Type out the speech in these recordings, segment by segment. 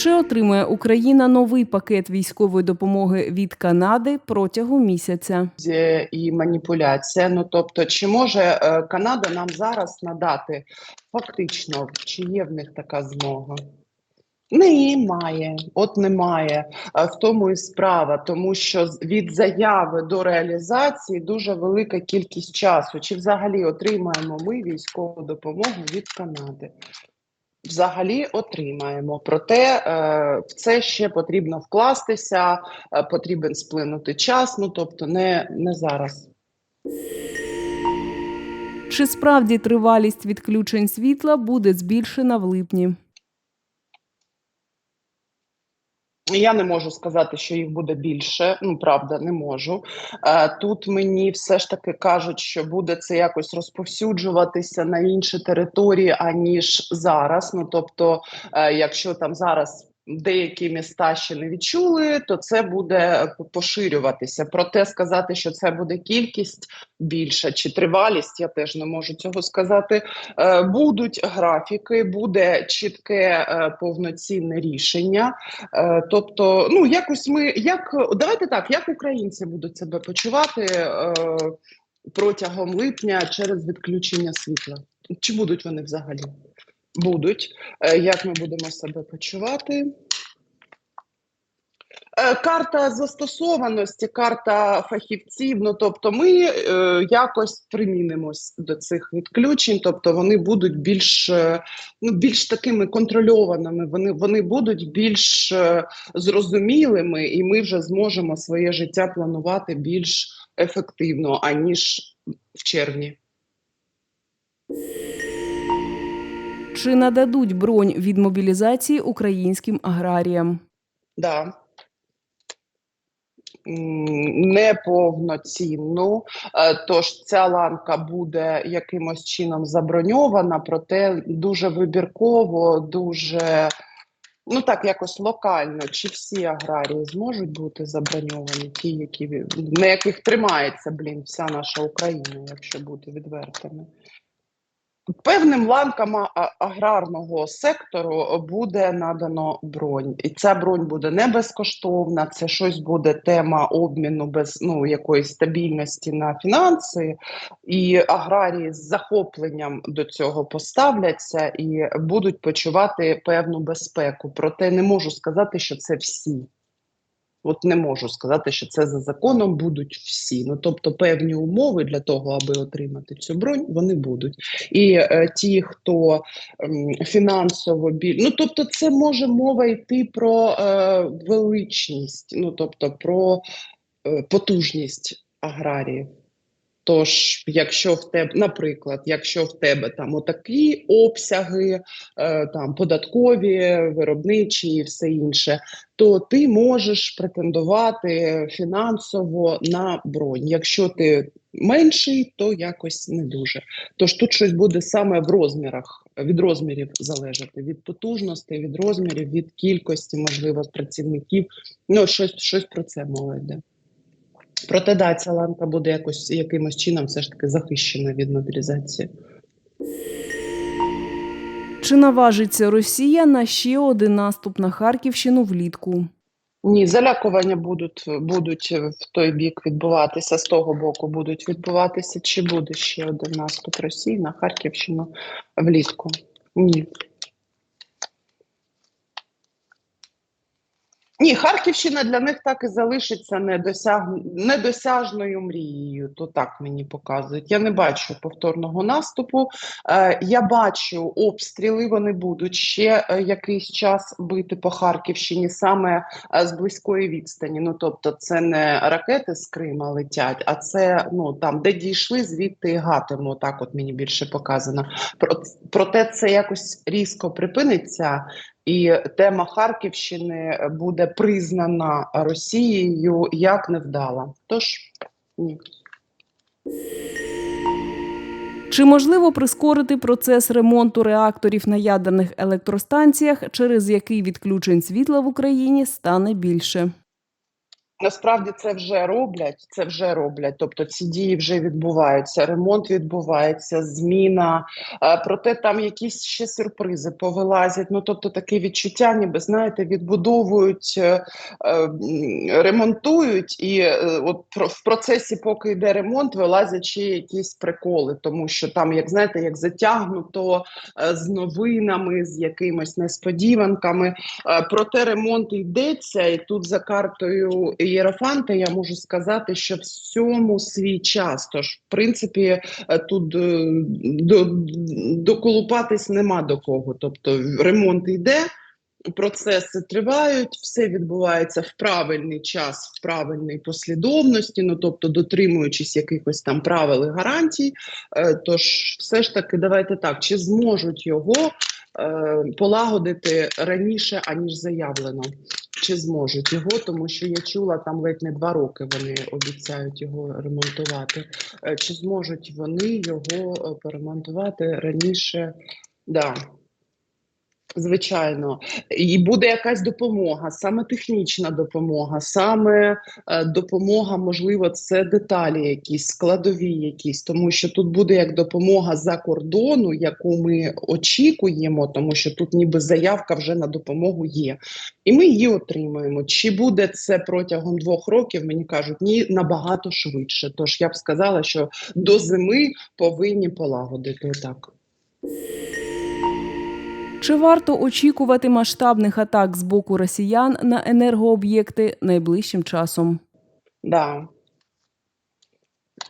Чи отримає Україна новий пакет військової допомоги від Канади протягом місяця? І маніпуляція. Ну тобто, чи може е, Канада нам зараз надати фактично, чи є в них така змога? Немає, от немає. В тому і справа, тому що від заяви до реалізації дуже велика кількість часу. Чи взагалі отримаємо ми військову допомогу від Канади? Взагалі отримаємо. Проте е, в це ще потрібно вкластися, е, потрібен сплинути час. Ну тобто, не, не зараз. Чи справді тривалість відключень світла буде збільшена в липні? Я не можу сказати, що їх буде більше. Ну правда, не можу. Е, тут мені все ж таки кажуть, що буде це якось розповсюджуватися на інші території аніж зараз. Ну тобто, е, якщо там зараз. Деякі міста ще не відчули, то це буде поширюватися. Проте сказати, що це буде кількість більша чи тривалість, я теж не можу цього сказати. Е, Будуть графіки, буде чітке е, повноцінне рішення. Е, Тобто, ну якось ми як давайте так, як українці будуть себе почувати е, протягом липня через відключення світла? Чи будуть вони взагалі? Будуть. Е, Як ми будемо себе почувати? Е, Карта застосованості, карта фахівців. Ну тобто, ми е, якось примінимось до цих відключень, тобто вони будуть більш е, ну більш такими контрольованими. Вони вони будуть більш зрозумілими, і ми вже зможемо своє життя планувати більш ефективно аніж в червні. Чи нададуть бронь від мобілізації українським аграріям? Да. Неповноцінну, Е, тож ця ланка буде якимось чином заброньована, проте дуже вибірково, дуже ну так якось локально. Чи всі аграрії зможуть бути заброньовані, ті, які на яких тримається блін, вся наша Україна, якщо бути відвертими. Певним ланкам аграрного сектору буде надано бронь, і ця бронь буде не безкоштовна. Це щось буде тема обміну без ну якоїсь стабільності на фінанси, і аграрії з захопленням до цього поставляться і будуть почувати певну безпеку. Проте не можу сказати, що це всі. От не можу сказати, що це за законом будуть всі. Ну тобто певні умови для того, аби отримати цю бронь, вони будуть. І е, ті, хто е, фінансово біль, ну тобто, це може мова йти про е, величність, ну тобто про е, потужність аграріїв. Тож, якщо в тебе, наприклад, якщо в тебе там отакі обсяги, е, там податкові, виробничі і все інше, то ти можеш претендувати фінансово на бронь. Якщо ти менший, то якось не дуже. Тож тут щось буде саме в розмірах, від розмірів залежати, від потужності, від розмірів, від кількості, можливо, працівників. Ну, щось, щось про це мова йде. Проте да, ця ланка буде якось якимось чином все ж таки захищена від мобілізації. Чи наважиться Росія на ще один наступ на Харківщину влітку? Ні, залякування будуть, будуть в той бік відбуватися, з того боку будуть відбуватися. Чи буде ще один наступ Росії на Харківщину влітку? Ні. Ні, Харківщина для них так і залишиться недосяг... недосяжною мрією. То так мені показують. Я не бачу повторного наступу. Е, я бачу обстріли. Вони будуть ще е, якийсь час бити по Харківщині саме е, з близької відстані. Ну тобто, це не ракети з Крима летять, а це ну там, де дійшли, звідти і гатимо. Так, от мені більше показано. Про, проте це якось різко припиниться. І тема Харківщини буде признана Росією як невдала. Тож ні. Чи можливо прискорити процес ремонту реакторів на ядерних електростанціях, через який відключень світла в Україні стане більше? Насправді це вже роблять, це вже роблять. Тобто ці дії вже відбуваються, ремонт відбувається, зміна. Е, Проте там якісь ще сюрпризи повилазять. Ну тобто таке відчуття, ніби знаєте, відбудовують, е, е, ремонтують, і от в процесі, поки йде ремонт, вилазять ще якісь приколи, тому що там, як знаєте, як затягнуто з новинами, з якимись несподіванками. Проте ремонт йдеться, і тут за картою Єрофанта я можу сказати, що всьому свій час. Тож, в принципі, е, тут е, до, доколупатись нема до кого. Тобто ремонт йде, процеси тривають, все відбувається в правильний час, в правильній послідовності, ну тобто дотримуючись якихось там правил і гарантій. Е, Тож, все ж таки, давайте так, чи зможуть його полагодити раніше, аніж заявлено. Чи зможуть його, тому що я чула, там ледь не два роки вони обіцяють його ремонтувати. Е, Чи зможуть вони його перемонтувати поремонтувати раніше? Да. Звичайно, і буде якась допомога, саме технічна допомога, саме е, допомога, можливо, це деталі, якісь складові, якісь, тому що тут буде як допомога за кордону, яку ми очікуємо, тому що тут ніби заявка вже на допомогу є, і ми її отримаємо. Чи буде це протягом двох років? Мені кажуть, ні, набагато швидше. Тож я б сказала, що до зими повинні полагодити так. Чи варто очікувати масштабних атак з боку росіян на енергооб'єкти найближчим часом? Да.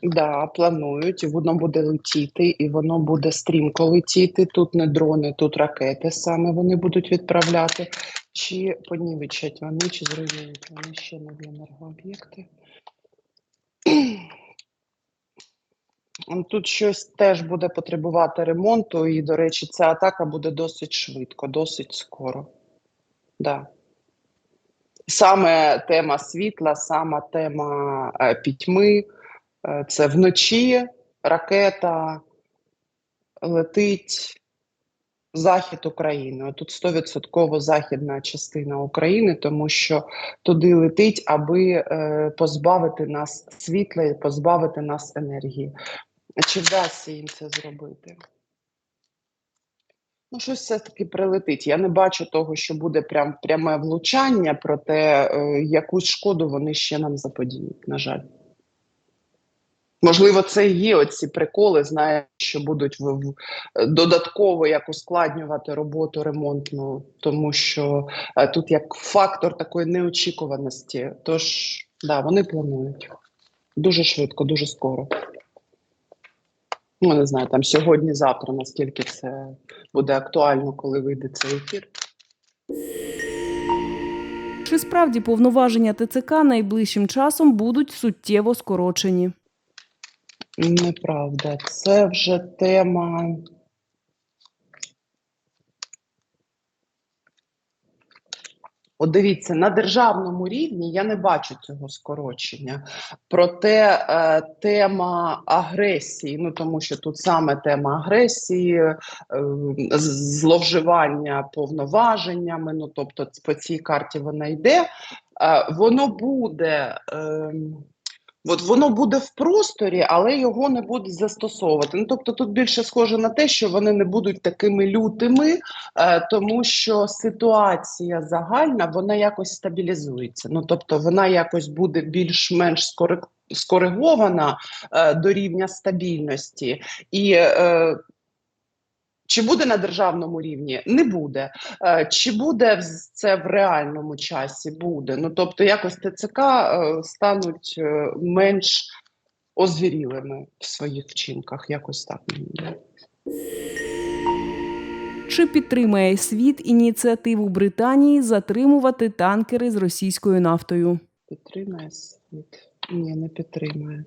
Да, планують, воно буде летіти, і воно буде стрімко летіти. Тут не дрони, тут ракети саме вони будуть відправляти. Чи понівечать вони, чи зруйнують вони ще нові енергооб'єкти. Тут щось теж буде потребувати ремонту, і, до речі, ця атака буде досить швидко, досить скоро. Да. Саме тема світла, саме тема е, пітьми. Е, Це вночі ракета летить захід України. Тут 100% західна частина України, тому що туди летить, аби е, позбавити нас світла і позбавити нас енергії. Чи вдасться їм це зробити? Ну, щось все-таки прилетить. Я не бачу того, що буде прям пряме влучання, проте е, якусь шкоду вони ще нам заподіють, на жаль. Можливо, це і є оці приколи, знає, що будуть в, в- додатково як ускладнювати роботу ремонтну, тому що е, тут як фактор такої неочікуваності. Тож, да, вони планують дуже швидко, дуже скоро. Ну, не знаю, там сьогодні-завтра, наскільки це буде актуально, коли вийде цей ефір. Чи справді повноваження ТЦК найближчим часом будуть суттєво скорочені? Неправда, це вже тема. От дивіться, на державному рівні я не бачу цього скорочення. Проте е, тема агресії, ну тому що тут саме тема агресії, е, зловживання повноваженнями, ну тобто по цій карті вона йде, е, воно буде. Е, От воно буде в просторі, але його не будуть застосовувати. Ну тобто тут більше схоже на те, що вони не будуть такими лютими, е, тому що ситуація загальна вона якось стабілізується. Ну тобто вона якось буде більш-менш скори- скоригована е, до рівня стабільності. І е, чи буде на державному рівні? Не буде. Е, Чи буде це в реальному часі? Буде. Ну тобто, якось ТЦК е, стануть е, менш озвірілими в своїх вчинках. Якось так. Чи підтримає світ ініціативу Британії затримувати танкери з російською нафтою? Підтримає світ? Ні, не підтримує.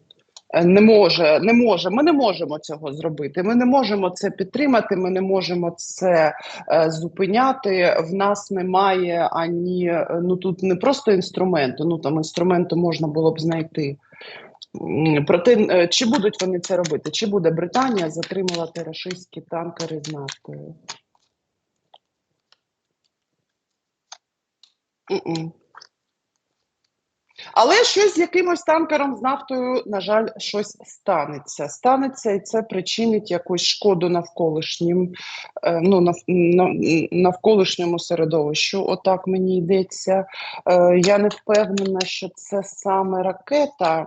Е, Не може, не може. Ми не можемо цього зробити. Ми не можемо це підтримати. Ми не можемо це е, зупиняти. В нас немає ані е, ну тут не просто інструменту. Ну там інструменту можна було б знайти. Проте е, чи будуть вони це робити? Чи буде Британія затримувати рашистські танкери з нафтою? Але щось з якимось танкером з нафтою, на жаль, щось станеться. Станеться, і це причинить якусь шкоду навколишнім, е, ну, нав, нав- навколишньому середовищу. Отак мені йдеться. Е, я не впевнена, що це саме ракета.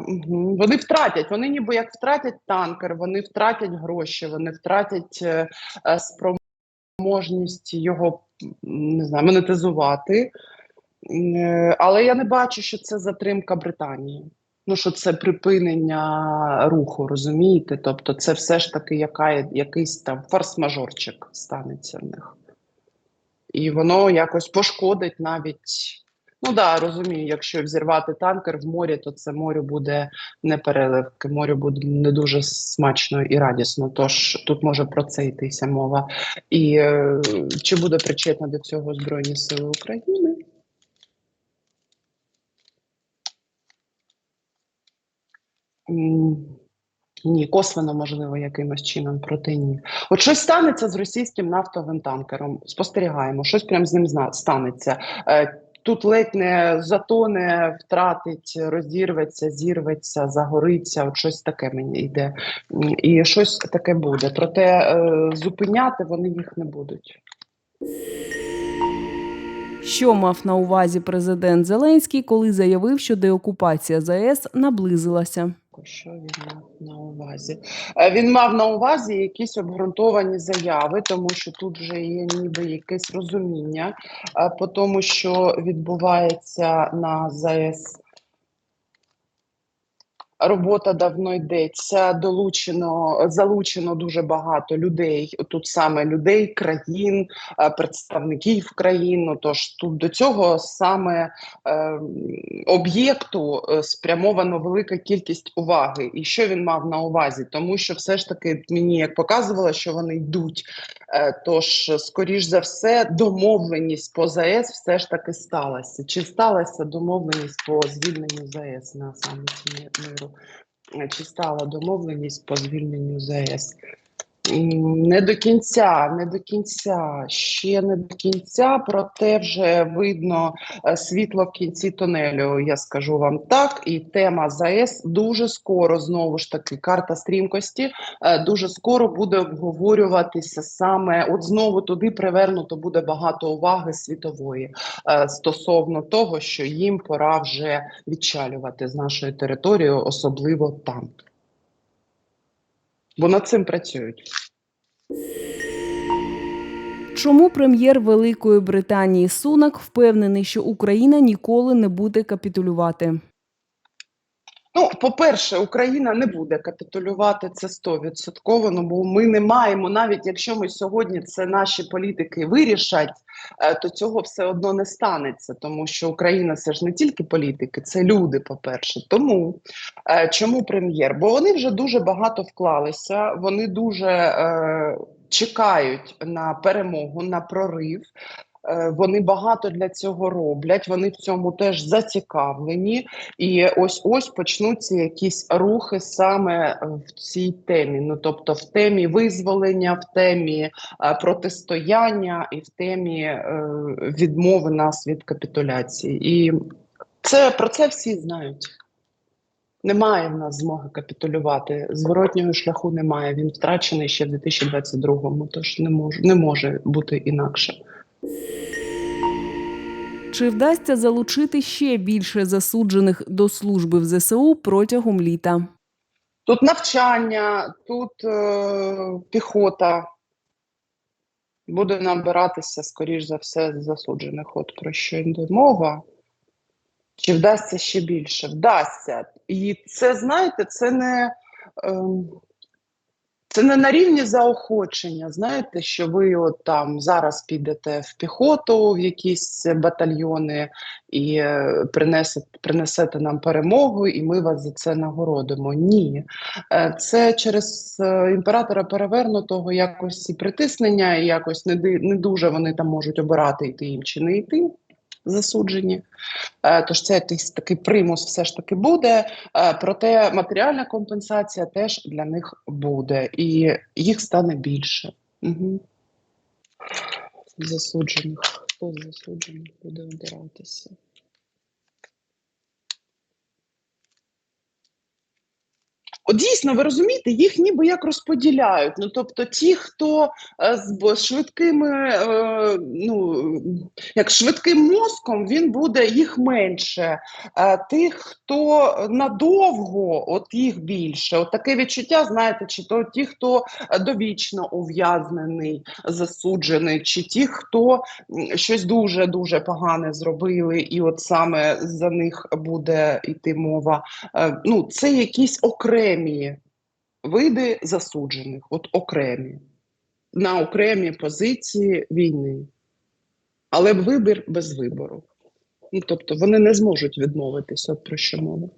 Вони втратять, вони ніби як втратять танкер, вони втратять гроші, вони втратять е, спроможність його не знаю, монетизувати. Е, Але я не бачу, що це затримка Британії. Ну, що це припинення руху, розумієте? Тобто, це все ж таки яка, якийсь там форс-мажорчик станеться в них. І воно якось пошкодить навіть. Ну да, розумію, якщо взірвати танкер в морі, то це морю буде не переливки, морю буде не дуже смачно і радісно. Тож тут може про це йтися мова. І е, чи буде причетна до цього Збройні Сили України? Ні, косвенно можливо якимось чином, проте ні. От щось станеться з російським нафтовим танкером. Спостерігаємо, щось прям з ним станеться. Е, Тут ледь не затоне, втратить, розірветься, зірветься, загориться. От щось таке мені йде. І щось таке буде. Проте е, зупиняти вони їх не будуть. Що мав на увазі президент Зеленський, коли заявив, що деокупація ЗАЕС наблизилася? Що він мав на увазі? Е, Він мав на увазі якісь обґрунтовані заяви, тому що тут вже є ніби якесь розуміння е, по тому, що відбувається на ЗАЕС. Робота давно йдеться, долучено, залучено дуже багато людей. Тут саме людей, країн, е, представників країн. Тож тут до цього саме е, об'єкту е, спрямовано велика кількість уваги. І що він мав на увазі? Тому що все ж таки мені як показувало, що вони йдуть. Тож, скоріш за все, домовленість по ЗАЕС все ж таки сталася. Чи сталася домовленість по звільненню ЗАЕС на саміті Ми- миру? Е, Чи стала домовленість по звільненню ЗАЕС? Не до кінця, не до кінця, ще не до кінця, проте вже видно е, світло в кінці тунелю, я скажу вам так. І тема ЗАЕС дуже скоро, знову ж таки, карта стрімкості, е, дуже скоро буде обговорюватися саме, от знову туди привернуто буде багато уваги світової е, стосовно того, що їм пора вже відчалювати з нашої території, особливо там. Бо над цим працюють. Чому прем'єр Великої Британії Сунак впевнений, що Україна ніколи не буде капітулювати? Ну, по-перше, Україна не буде капітулювати це стовідсотково, ну бо ми не маємо, навіть якщо ми сьогодні це наші політики вирішать, е, то цього все одно не станеться, тому що Україна це ж не тільки політики, це люди. По-перше, тому е, чому прем'єр? Бо вони вже дуже багато вклалися, вони дуже е, чекають на перемогу, на прорив. Е, Вони багато для цього роблять. Вони в цьому теж зацікавлені. І ось ось почнуться якісь рухи саме е, в цій темі. Ну тобто, в темі визволення, в темі е, протистояння і в темі відмови нас від капітуляції. І це про це всі знають. Немає в нас змоги капітулювати. Зворотнього шляху немає. Він втрачений ще в 2022-му, тож не може, не може бути інакше. Чи вдасться залучити ще більше засуджених до служби в ЗСУ протягом літа? Тут навчання, тут е, піхота буде набиратися, скоріш за все, засуджених. От про що йде мова. Чи вдасться ще більше? Вдасться. І це, знаєте, це не, ем, це не на рівні заохочення. Знаєте, що ви от там зараз підете в піхоту, в якісь батальйони і е, принесете, принесете нам перемогу, і ми вас за це нагородимо. Ні. Е, Це через е, імператора перевернутого якось і притиснення, і якось не, не дуже вони там можуть обирати йти їм чи не йти. Засуджені, Е, тож це якийсь такий примус все ж таки буде. Е, Проте матеріальна компенсація теж для них буде, і їх стане більше. Угу. Засуджених. Хто засуджених буде обиратися? Дійсно, ви розумієте, їх ніби як розподіляють. Ну тобто, ті, хто е, з швидкими, е, ну як швидким мозком, він буде їх менше. Е, тих, хто надовго, от їх більше. От таке відчуття, знаєте, чи то ті, хто довічно ув'язнений, засуджений, чи ті, хто щось дуже дуже погане зробили, і от саме за них буде йти мова. Е, ну, це якісь окремі види засуджених, от окремі, на окремі позиції війни. Але вибір без вибору. Ну, тобто вони не зможуть відмовитися, про що мова.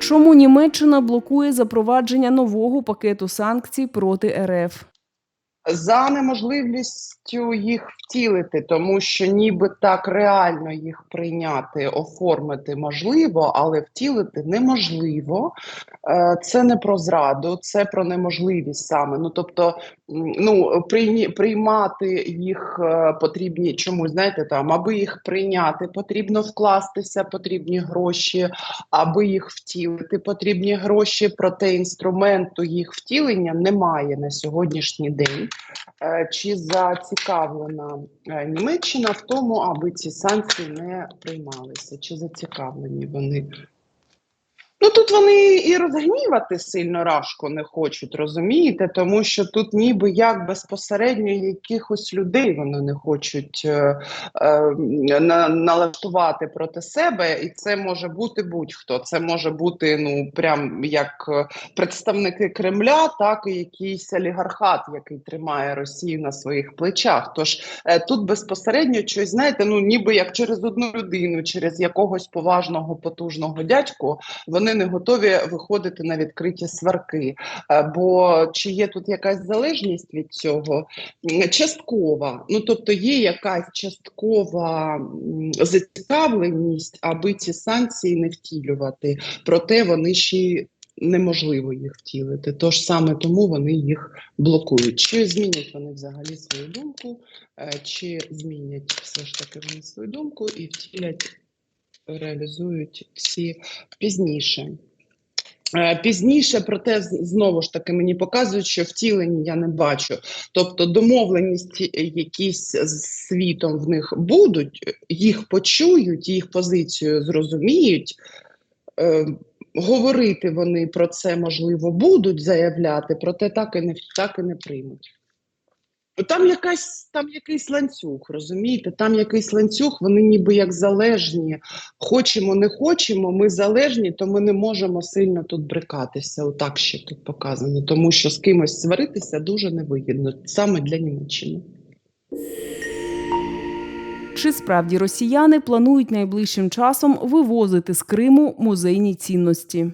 Чому Німеччина блокує запровадження нового пакету санкцій проти РФ? За неможливістю їх втілити, тому що ніби так реально їх прийняти, оформити можливо, але втілити неможливо. Е, Це не про зраду, це про неможливість саме. Ну тобто, ну приймати їх е, потрібні чомусь, знаєте, там, аби їх прийняти, потрібно вкластися, потрібні гроші, аби їх втілити, потрібні гроші. Проте інструменту їх втілення немає на сьогоднішній день. Е, Чи зацікавлена е, Німеччина в тому, аби ці санкції не приймалися? Чи зацікавлені вони? Ну тут вони і розгнівати сильно рашку не хочуть, розумієте? Тому що тут ніби як безпосередньо якихось людей вони не хочуть е, е, на, налаштувати проти себе, і це може бути будь-хто. Це може бути ну прям як е, представники Кремля, так і якийсь олігархат, який тримає Росію на своїх плечах. Тож е, тут безпосередньо щось, знаєте, ну ніби як через одну людину, через якогось поважного потужного дядьку, вони не готові виходити на відкриті сварки. Е, Бо чи є тут якась залежність від цього? Часткова. Ну тобто є якась часткова зацікавленість, аби ці санкції не втілювати. Проте вони ще неможливо їх втілити. Тож саме тому вони їх блокують. Чи змінять вони взагалі свою думку, е, чи змінять все ж таки вони свою думку і втілять реалізують всі пізніше. Е, Пізніше, проте знову ж таки мені показують, що втілені я не бачу. Тобто домовленості е, якісь з світом в них будуть, їх почують, їх позицію зрозуміють. Е, говорити вони про це можливо будуть заявляти, проте так і не так і не приймуть. Там якась там якийсь ланцюг, розумієте? Там якийсь ланцюг, вони ніби як залежні. Хочемо, не хочемо, ми залежні, то ми не можемо сильно тут брикатися. Отак ще тут показано. Тому що з кимось сваритися дуже невигідно, саме для Німеччини. Чи справді росіяни планують найближчим часом вивозити з Криму музейні цінності?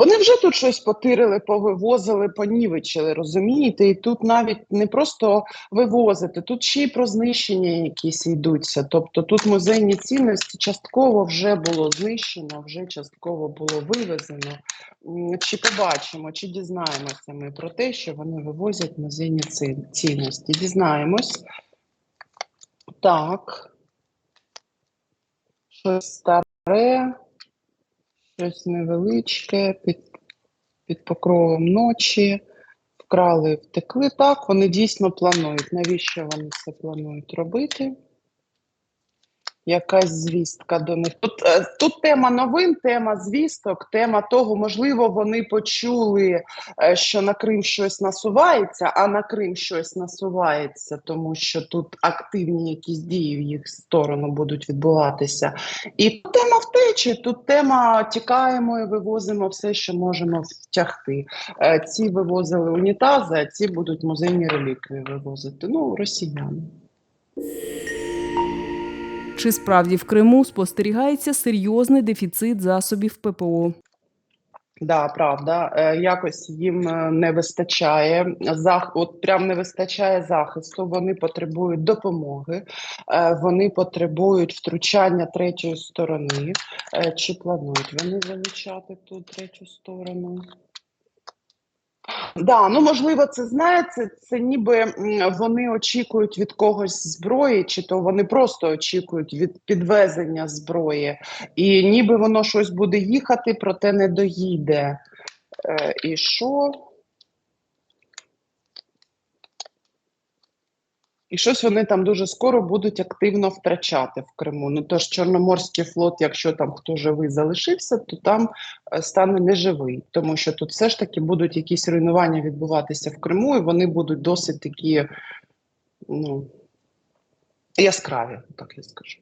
Вони вже тут щось потирили, повивозили, понівечили, розумієте? І тут навіть не просто вивозити, тут ще й про знищення якісь йдуться. Тобто тут музейні цінності частково вже було знищено, вже частково було вивезено. Чи побачимо, чи дізнаємося ми про те, що вони вивозять музейні цінності? Дізнаємось. Так. Щось старе щось невеличке, під, під покровом ночі, вкрали, втекли. Так, вони дійсно планують. Навіщо вони це планують робити? Якась звістка до них. Тут, е, тут тема новин, тема звісток, тема того, можливо, вони почули, е, що на Крим щось насувається, а на Крим щось насувається, тому що тут активні якісь дії в їх сторону будуть відбуватися. І тут тема втечі, тут тема тікаємо і вивозимо все, що можемо втягти. Е, Ці вивозили унітази, а ці будуть музейні реліквії вивозити. Ну, росіяни. Чи справді в Криму спостерігається серйозний дефіцит засобів ППО? Да, правда, е, якось їм е, не вистачає от прям не вистачає захисту. Вони потребують допомоги, е, вони потребують втручання третьої сторони. Чи планують вони залучати ту третю сторону? Да, ну можливо, це знаєте, це ніби вони очікують від когось зброї, чи то вони просто очікують від підвезення зброї, і ніби воно щось буде їхати, проте не доїде. Е, і що? І щось вони там дуже скоро будуть активно втрачати в Криму. Ну тож Чорноморський флот, якщо там хто живий залишився, то там е, стане неживий, тому що тут все ж таки будуть якісь руйнування відбуватися в Криму, і вони будуть досить такі ну, яскраві, так я скажу.